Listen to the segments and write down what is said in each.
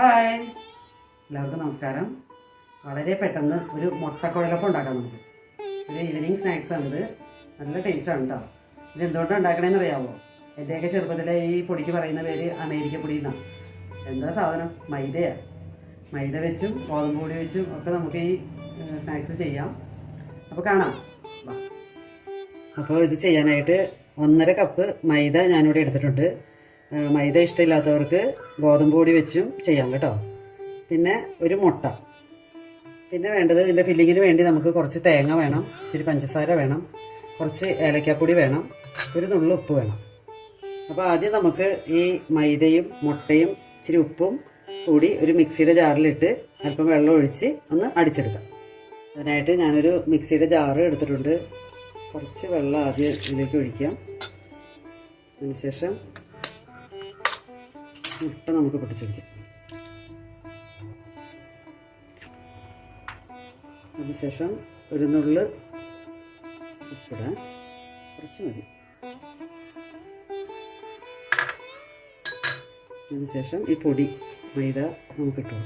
Hi. എല്ലാവർക്കും നമസ്കാരം. വളരെ പെട്ടെന്ന് ഒരു മുട്ടക്കുഴലപ്പം ഉണ്ടാക്കാം നമുക്ക്. ഒരു ഈവനിങ് സ്നാക്സ് ആണിത് നല്ല ടേസ്റ്റാണ് കേട്ടോ ഇത് എന്തുകൊണ്ടാണ് ഉണ്ടാക്കണേന്ന് അറിയാമോ എന്റെയൊക്കെ ചെറുപ്പത്തിലെ ഈ പൊടിക്ക് പറയുന്ന പേര് അമേരിക്ക പൊടി എന്നാണ് എന്താ സാധനം? മൈദയാണ് മൈദ വെച്ചും ഗോതമ്പ് പൊടി വെച്ചും ഒക്കെ നമുക്ക് ഈ സ്നാക്സ് ചെയ്യാം. അപ്പോൾ കാണാം. അപ്പോൾ ഇത് ചെയ്യാനായിട്ട് ഒന്നര കപ്പ് മൈദ ഞാനിവിടെ എടുത്തിട്ടുണ്ട്. മൈദ ഇഷ്ടമില്ലാത്തവർക്ക് ഗോതമ്പ് പൊടി വെച്ചും ചെയ്യാം കേട്ടോ. പിന്നെ ഒരു മുട്ട. പിന്നെ വേണ്ടത് ഇതിന്റെ ഫില്ലിങ്ങിന് വേണ്ടി നമുക്ക് കുറച്ച് തേങ്ങ വേണം ഇച്ചിരി പഞ്ചസാര വേണം കുറച്ച് ഏലക്കാപ്പൊടി വേണം ഒരു നുള്ളു ഉപ്പ് വേണം. അപ്പോൾ ആദ്യം നമുക്ക് ഈ മൈദയും മുട്ടയും ഇച്ചിരി ഉപ്പും കൂടി ഒരു മിക്സിയുടെ ജാറിലിട്ട് അല്പം വെള്ളം ഒഴിച്ച് ഒന്ന് അടിച്ചെടുക്കാം. അതിനായിട്ട് ഞാനൊരു മിക്സിയുടെ ജാറ് എടുത്തിട്ടുണ്ട്. കുറച്ച് വെള്ളം ആദ്യം ഇതിലേക്ക് ഒഴിക്കാം. അതിനുശേഷം മുട്ട നമുക്ക് പൊട്ടിച്ചൊഴിക്കാം അതിനുശേഷം ഒരു നുള്ള് ഉപ്പിടാൻ കുറച്ച് മതി. അതിനുശേഷം ഈ പൊടി മൈദ നമുക്ക് ഇട്ടു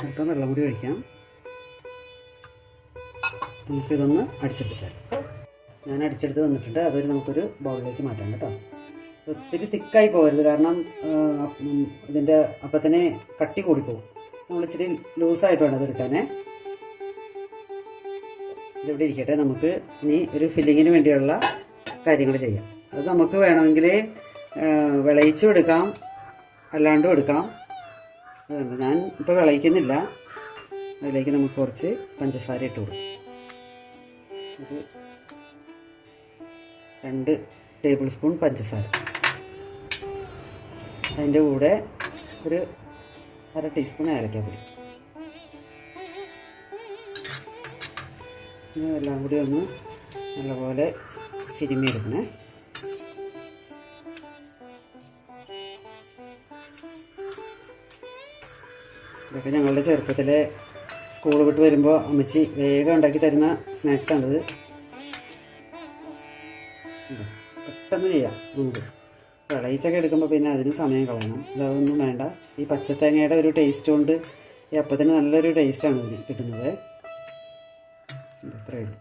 അടുത്ത വെള്ളം കൂടി ഒഴിക്കാം. നമുക്കിതൊന്ന് അടിച്ചെടുക്കാം. ഞാൻ അടിച്ചെടുത്ത് തന്നിട്ടുണ്ട്. അതൊരു നമുക്കൊരു ബൗളിലേക്ക് മാറ്റാം കേട്ടോ. ഒത്തിരി തിക്കായി പോകരുത്. കാരണം ഇതിന്റെ അപ്പം അപ്പത്തിന് കട്ടി കൂടിപ്പോകും നമ്മൾ ഇച്ചിരി ലൂസായിട്ട് വേണം അതെടുക്കാനേ ഇതിവിടെ ഇരിക്കട്ടെ. നമുക്ക് ഇനി ഒരു ഫില്ലിങ്ങിന് വേണ്ടിയുള്ള കാര്യങ്ങൾ ചെയ്യാം. അത് നമുക്ക് വേണമെങ്കിൽ വിളയിച്ചും എടുക്കാം. അല്ലാണ്ടും എടുക്കാം. അതുകൊണ്ട് ഞാൻ ഇപ്പോൾ വിളയിക്കുന്നില്ല. അതിലേക്ക് നമുക്ക് കുറച്ച് പഞ്ചസാര ഇട്ട് കൊടുക്കും. രണ്ട് ടേബിൾ സ്പൂൺ പഞ്ചസാര. അതിന്റെ കൂടെ ഒരു അര ടീസ്പൂൺ ഏലക്കാപ്പൊടി. എല്ലാം കൂടി ഒന്ന് നല്ലപോലെ ചിരുമിയെടുക്കണേ ഇതൊക്കെ ഞങ്ങളുടെ ചെറുപ്പത്തിലെ സ്കൂൾ വിട്ട് വരുമ്പോൾ അമ്മച്ചി വേഗം ഉണ്ടാക്കി തരുന്ന സ്നാക്സാണിത് പെട്ടെന്ന് ചെയ്യാം. നമുക്ക് പ്രളയിച്ചൊക്കെ എടുക്കുമ്പോൾ പിന്നെ അതിന് സമയം കളയണം. ഇതൊന്നും വേണ്ട. ഈ പച്ചത്തേങ്ങയുടെ ഒരു ടേസ്റ്റ് കൊണ്ട് ഈ അപ്പത്തിന് നല്ലൊരു ടേസ്റ്റാണ് ഇതിന് കിട്ടുന്നത്. ഇത്രയേ ഉള്ളൂ.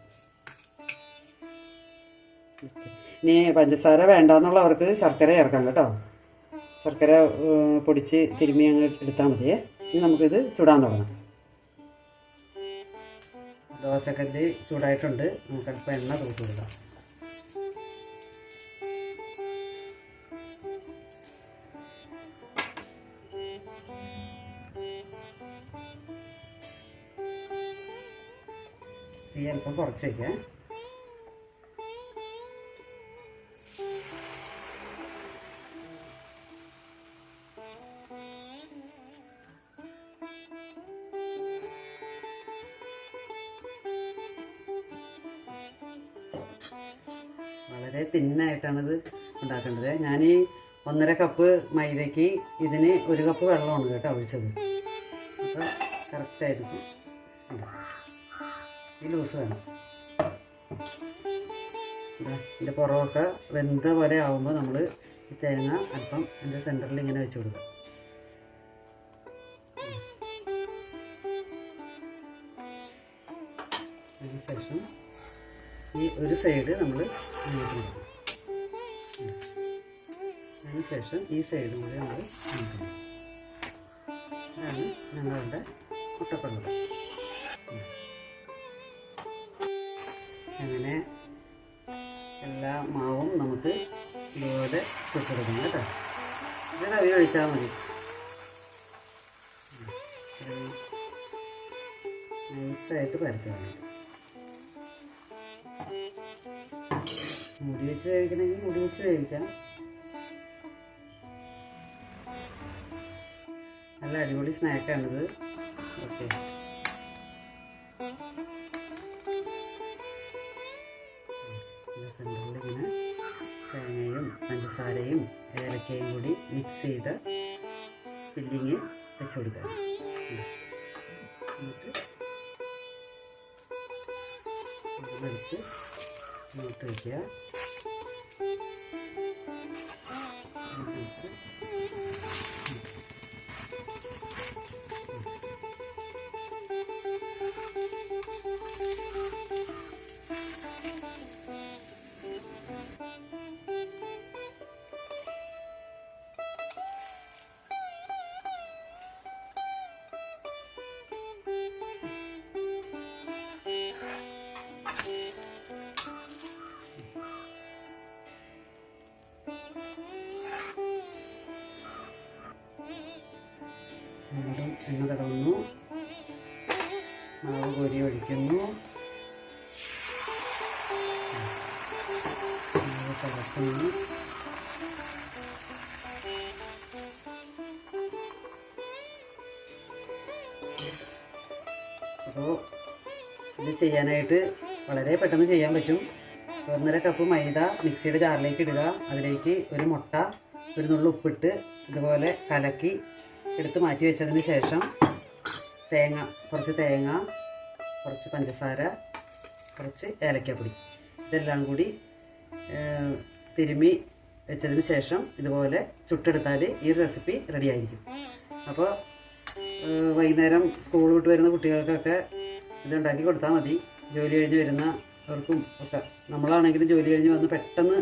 ഇനി പഞ്ചസാര വേണ്ടാന്നുള്ളവർക്ക് ശർക്കര ചേർക്കാം കേട്ടോ. ശർക്കര പൊടിച്ച് തിരുമ്മി അങ്ങ് എടുത്താൽ മതിയേ ഇനി നമുക്കിത് ചുടാൻ തുടങ്ങാം. ദോശക്കല്ല് ചൂടായിട്ടുണ്ട്. നമുക്ക് അല്പം എണ്ണ തൂത്ത് കൊടുക്കാം. തീ അല്പം കുറച്ച് വയ്ക്കാം വളരെ തിന്നായിട്ടാണിത് ഉണ്ടാക്കേണ്ടത്. ഞാൻ ഈ ഒന്നര കപ്പ് മൈദയ്ക്ക് ഇതിന് ഒരു കപ്പ് വെള്ളമാണ് കേട്ടോ ഒഴിച്ചത്. അപ്പോൾ കറക്റ്റായിരിക്കും ഉണ്ടോ? ഈ ലൂസ് വേണം ഇതാ, ഇതിന്റെ പുറമൊക്കെ വെന്ത പോലെ ആവുമ്പോൾ നമ്മൾ ഈ തേങ്ങ അല്പം എന്റെ സെന്ററിൽ ഇങ്ങനെ വെച്ച് കൊടുക്കുക അതിനുശേഷം ഈ ഒരു സൈഡ് നമ്മൾ അതിനുശേഷം ഈ സൈഡ് കൂടി നമ്മൾ അതാണ് ഞങ്ങളുടെ മുട്ടക്കൊള്ളത് അങ്ങനെ എല്ലാ മാവും നമുക്ക് ഇതുപോലെ ചുട്ടെടുക്കണം കേട്ടോ. ഇത് കറി ഒഴിച്ചാൽ മതി. നൈസായിട്ട് പരത്തണം മുടി വെച്ച് വേവിക്കണമെങ്കിൽ മുടി വെച്ച് വേവിക്കാം. നല്ല അടിപൊളി സ്നാക്കാണിത് ഓക്കെ. പഞ്ചസാരയും ഏലക്കയും കൂടി മിക്സ് ചെയ്ത് ഫില്ലിങ് വെച്ച് കൊടുക്കുക. എന്നിട്ട് വലിച്ച് ഇങ്ങോട്ട് വയ്ക്കുക. തടവുന്നു മാവ് കോരി ഒഴിക്കുന്നു. മാവ് അപ്പോൾ ഇത് ചെയ്യാനായിട്ട് വളരെ പെട്ടെന്ന് ചെയ്യാൻ പറ്റും. ഒന്നര കപ്പ് മൈദ മിക്സിയുടെ ജാറിലേക്ക് ഇടുക. അതിലേക്ക് ഒരു മുട്ട ഒരു നുള്ളു ഉപ്പിട്ട് ഇതുപോലെ കലക്കി എടുത്ത് മാറ്റി വെച്ചതിന് ശേഷം തേങ്ങ കുറച്ച് തേങ്ങ കുറച്ച് പഞ്ചസാര കുറച്ച് ഏലക്കപ്പൊടി. ഇതെല്ലാം കൂടി തിരുമി വെച്ചതിന് ശേഷം ഇതുപോലെ ചുട്ടെടുത്താൽ ഈ റെസിപ്പി റെഡിയായിരിക്കും അപ്പോൾ വൈകുന്നേരം സ്കൂൾ വിട്ട് വരുന്ന കുട്ടികൾക്കൊക്കെ ഇതുണ്ടാക്കി കൊടുത്താൽ മതി. ജോലി കഴിഞ്ഞ് വരുന്നവർക്കും ഒക്കെ. നമ്മളാണെങ്കിലും ജോലി കഴിഞ്ഞ് വന്ന് പെട്ടെന്ന്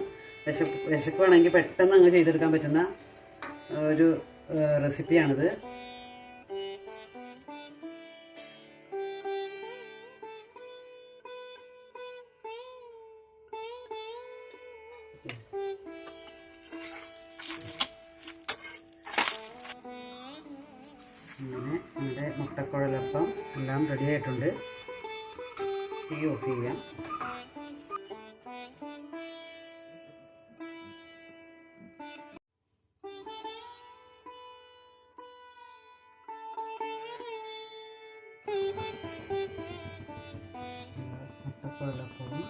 വിശ വിശക്കുവാണെങ്കിൽ പെട്ടെന്ന് അങ്ങ് ചെയ്തെടുക്കാൻ പറ്റുന്ന ഒരു റെസിപ്പിയാണിത്. അങ്ങനെ നമ്മുടെ മുട്ടക്കുഴലപ്പം എല്ലാം റെഡി ആയിട്ടുണ്ട്. തീ ഓഫ് ചെയ്യാം. മുട്ടക്കുഴലപ്പവും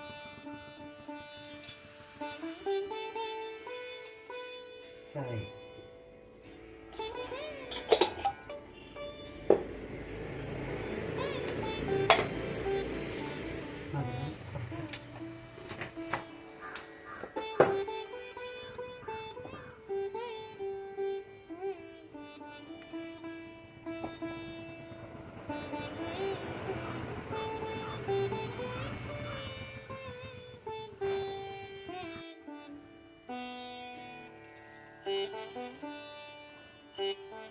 ചായ.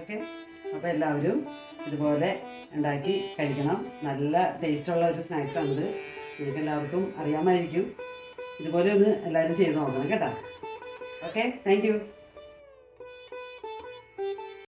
ഓക്കെ? അപ്പോൾ എല്ലാവരും ഇതുപോലെ ഉണ്ടാക്കി കഴിക്കണം. നല്ല ടേസ്റ്റുള്ള ഒരു സ്നാക്സാണിത് നിങ്ങൾക്ക് എല്ലാവർക്കും അറിയാമായിരിക്കും. ഇതുപോലെ ഒന്ന് എല്ലാവരും ചെയ്ത് നോക്കണം കേട്ടോ. ഓക്കെ? താങ്ക്